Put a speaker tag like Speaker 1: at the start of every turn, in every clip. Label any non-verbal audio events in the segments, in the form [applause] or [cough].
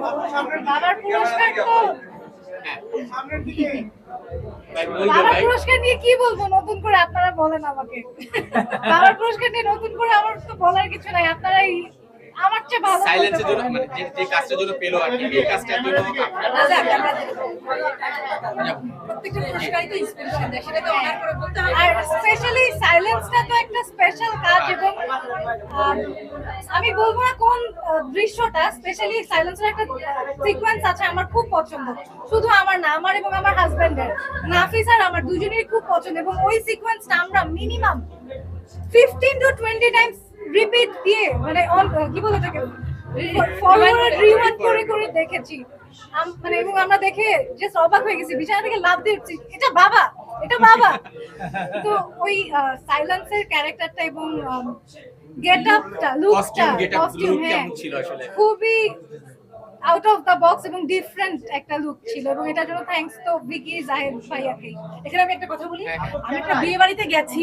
Speaker 1: বাবার পুরস্কার তো। বাবার পুরস্কার নিয়ে কি বলব? নতুন করে আপনারা বলেন আমাকে। [laughs] বাবার পুরস্কার নিয়ে নতুন করে আমার তো বলার কিছু নাই। আপনারাই আমার চেয়ে ভালো
Speaker 2: সাইলেন্সের জন্য মানে যে যে কাজটার জন্য পেল আর কি এই কাজটার জন্য
Speaker 3: প্রত্যেকটা পুরস্কারই তো ইন্সপিরেশন দেয় সেটা অনার করে বলতে হবে
Speaker 1: আর স্পেশালি সাইলেন্সটা তো একটা স্পেশাল কাজ এবং আমি বলব না কোন দৃশ্যটা স্পেশালি সাইলেন্সের একটা সিকোয়েন্স আছে আমার খুব পছন্দ শুধু আমার না আমার এবং আমার হাজবেন্ডের নাফিস আর আমার দুজনেরই খুব পছন্দ এবং ওই সিকোয়েন্সটা আমরা minimum fifteen to twenty times repeat দিয়ে মানে কি বলে থাকে ফরওয়ার্ড রিওয়াইন্ড করে করে দেখেছি। আম- মানে এবং আমরা দেখে যে অবাক হয়ে গেছি বিছানা থেকে লাভ এটা বাবা এটা বাবা। তো ওই সাইলেন্সের ক্যারেক্টারটা এবং গেট আপটা লুকটা কস্টিউম হ্যাঁ? খুবই আউট অফ দ্য বক্স এবং ডিফারেন্ট একটা লুক ছিল এবং এটার জন্য থ্যাঙ্কস তো বিকি জাহেদ ভাইয়াকে
Speaker 3: এখানে আমি একটা কথা বলি। আমি একটা বিয়ে বাড়িতে গেছি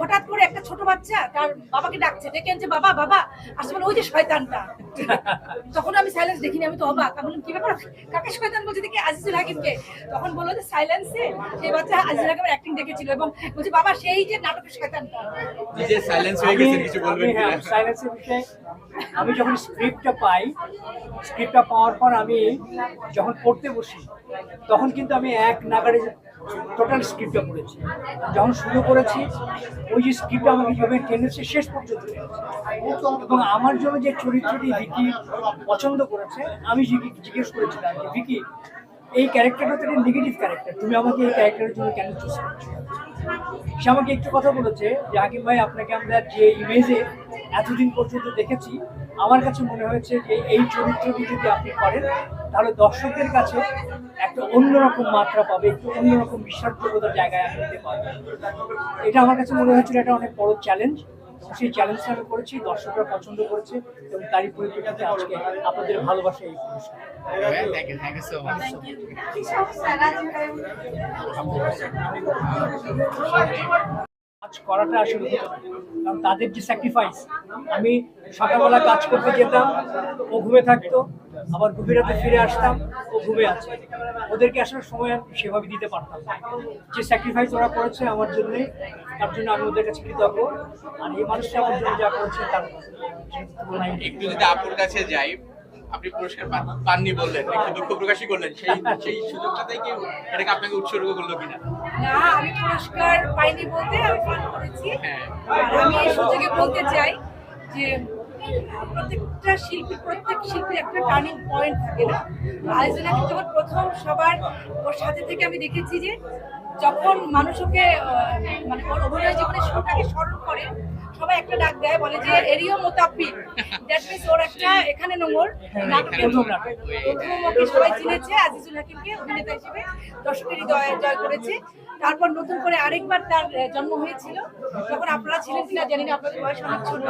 Speaker 3: হঠাৎ করে একটা ছোট বাচ্চা তার বাবাকে ডাকছে ডেকে আনছে বাবা বাবা। আসলে ওই যে শয়তানটা। তখন আমি সাইলেন্স দেখিনি আমি তো অবাক। আমি বললাম কি ব্যাপার? কাকে শয়তান বলছে দেখি আজিজুল হাকিমকে? তখন বলল যে সাইলেন্সে সেই বাচ্চা আজিজুল হাকিমের অ্যাক্টিং দেখেছিল এবং বলছে বাবা সেই যে নাটকের শয়তানটা।
Speaker 2: নিজে সাইলেন্স হয়ে গেছেন কিছু বলবেন
Speaker 4: আমি, হ্যাঁ, সাইলেন্সের বিষয়ে আমি যখন স্ক্রিপ্টটা পাই স্ক্রিপ্টটা পাওয়ার পর আমি যখন পড়তে বসি, তখন কিন্তু আমি এক নাগারে টোটাল স্ক্রিপ্টটা পড়েছি। যখন শুরু করেছি, ওই যে স্ক্রিপ্টটা আমাকে যেভাবে টেনেছে, শেষ পর্যন্ত এবং আমার জন্য যে চরিত্রটি ভিকি পছন্দ করেছে, আমি জিজ্ঞে- জিজ্ঞেস করেছিলাম যে, ভিকি, এই ক্যারেক্টারটা তো একটা নেগেটিভ ক্যারেক্টার তুমি আমাকে এই ক্যারেক্টারের জন্য কেন চুজ করছ? সে আমাকে একটু কথা বলেছে যে হাকিম ভাই, আপনাকে আমরা যে ইমেজে এতদিন পর্যন্ত দেখেছি, আমার কাছে মনে হয়েছে যে, এই চরিত্রটি যদি আপনি করেন, তাহলে দর্শকদের কাছে একটা অন্যরকম মাত্রা পাবে, একটু অন্যরকম বিশ্বাসযোগ্যতার জায়গায় আপনি নিতে পারবেন। এটা আমার কাছে মনে হয়েছিল, এটা অনেক বড় চ্যালেঞ্জ সেই চ্যালেঞ্জটা আমি করেছি দর্শকরা পছন্দ করেছে এবং তারই পরিপ্রেক্ষিতে আজকে আপনাদের ভালোবাসা এই পুরস্কার। করাটা আসলে কারণ তাদের যে স্যাক্রিফাইস আমি সকালবেলা কাজ করতে যেতাম ও ঘুমে থাকতো আবার গভীর রাতে ফিরে আসতাম ও ঘুমে আছে। ওদেরকে আসলে সময় আমি সেভাবে দিতে পারতাম না। যে স্যাক্রিফাইস ওরা করেছে আমার জন্যে তার জন্য আমি ওদের কাছে কৃতজ্ঞ। আর এই মানুষটা আমার জন্য যা করেছে তার
Speaker 2: একটু যদি আপুর কাছে যাই আপনি পুরস্কার পান- পাননি বললেন একটু দুঃখ প্রকাশই করলেন। সেই সেই সুযোগটাতে কি এটাকে আপনাকে উৎসর্গ করল কিনা?
Speaker 3: না পুরস্কার পাইনি বলতে আমি ফোন করেছি
Speaker 2: হ্যাঁ।
Speaker 3: আর আমি এই সুযোগে বলতে চাই যে প্রত্যেকটা শিল্পী প্রত্যেক শিল্পীর একটা টার্নিং পয়েন্ট থাকে না আয়োজনে যখন প্রথম সবার ওর সাথে থেকে আমি দেখেছি যে যখন মানুষ ওকে মানে অভিনয় জীবনে স্মরণ করে, সবাই একটা ডাক দেয়, বলে যে এরিও মোতাব্বিক। দ্যাট মিনস ওর একটা এখানে নোংর নাটকের সবাই চিনেছে আজিজুল হাকিমকে, অভিনেতা হিসেবে। দর্শকের হৃদয়ে জয় করেছে। তারপর নতুন করে আরেকবার তার জন্ম হয়েছিল। যখন আপনারা ছিলেন কিনা জানি না, আপনাদের বয়স অনেক ছোট।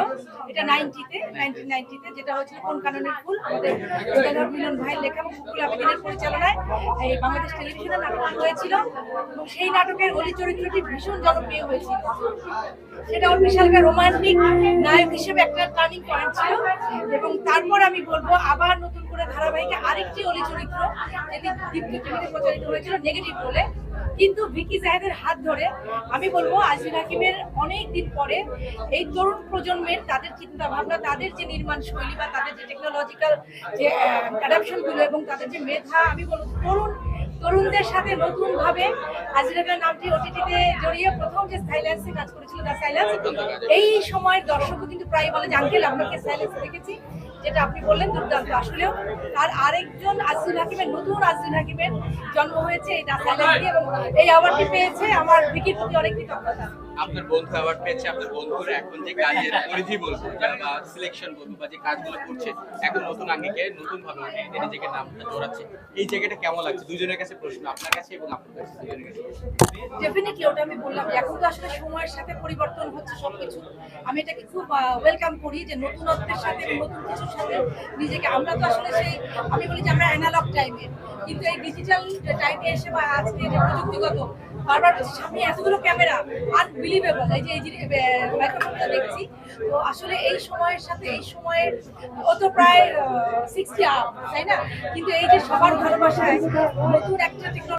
Speaker 3: এটা নাইনটিতে, নাইনটিন নাইনটিতে, যেটা হয়েছিল কোন কাননের ফুল আমাদের মিলন ভাইয়ের লেখা এবং মুকুল আবেদিনের পরিচালনায় এই বাংলাদেশ টেলিভিশনে নাটক হয়েছিল। এবং সেই নাটকের অলি চরিত্রটি ভীষণ জনপ্রিয় হয়েছিল। সেটা ওর বিশাল রোমান্টিক নায়ক হিসেবে একটা টার্নিং পয়েন্ট ছিল। এবং তারপর আমি বলব, আবার নতুন করে ধারাবাহিকে আরেকটি অলি চরিত্র, যেটি দীপ্ত টিভিতে প্রচারিত হয়েছিল নেগেটিভ বলে। কিন্তু ভিকি জাহেদের হাত ধরে আমি বলব, আজিজ হাকিমের অনেক দিন পরে এই তরুণ প্রজন্মের তাদের চিন্তা ভাবনা তাদের যে নির্মাণ শৈলী বা তাদের যে টেকনোলজিক্যাল যে অ্যাডাপশনগুলো এবং তাদের যে মেধা, আমি বলব, তরুণ তরুণদের সাথে নতুন ভাবে আজিরাবের নামটি ওটিটিতে জড়িয়ে প্রথম যে সাইলেন্সে কাজ করেছিল দ্য সাইলেন্স এই সময়ের দর্শকও কিন্তু প্রায় বলে যে, আঙ্কেল, আপনাকে সাইলেন্স দেখেছি। যেটা আপনি বললেন দুর্দান্ত। আসলেও তার আরেকজন আজিজুল হাকিমের, নতুন আজিজুল হাকিমের জন্ম হয়েছে এই এবং এই অ্যাওয়ার্ডটি পেয়েছে আমার বিকির প্রতি অনেক কৃতজ্ঞতা।
Speaker 2: আপনার বন্ধু অ্যাওয়ার্ড পেয়েছে, আপনার বন্ধুর এখন যে কাজের পরিধি বলব বা সিলেকশন বলব বা যে কাজগুলো করছে, এখন নতুন আঙ্গিকে, নতুন ভাবে নিজেকে নামটা জোড়াচ্ছে এই জায়গাটা কেমন লাগছে? দুজনের কাছে প্রশ্ন, আপনার কাছে এবং আপনার কাছে, দুজনের কাছে।
Speaker 3: ডেফিনেটলি ওটা আমি বললাম। এখন তো আসলে সময়ের সাথে পরিবর্তন হচ্ছে সবকিছু। আমি এটাকে খুব ওয়েলকাম করি যে নতুনত্বের সাথে নতুন কিছুর সাথে নিজেকে, আমরা তো আসলে সেই, আমি বলি যে আমরা অ্যানালগ টাইমে কিন্তু এই ডিজিটাল টাইমে এসে বা আজকে যে প্রযুক্তিগত, বারবার সামনে এতগুলো ক্যামেরা আনবিলিভেবল এই যে এই যে মাইক্রোফোনটা দেখছি, তো আসলে এই সময়ের সাথে, এই সময়ের, ও তো প্রায় সিক্সটি আপ তাই না? কিন্তু এই যে সবার ভালোবাসায় নতুন একটা টেকনোলজি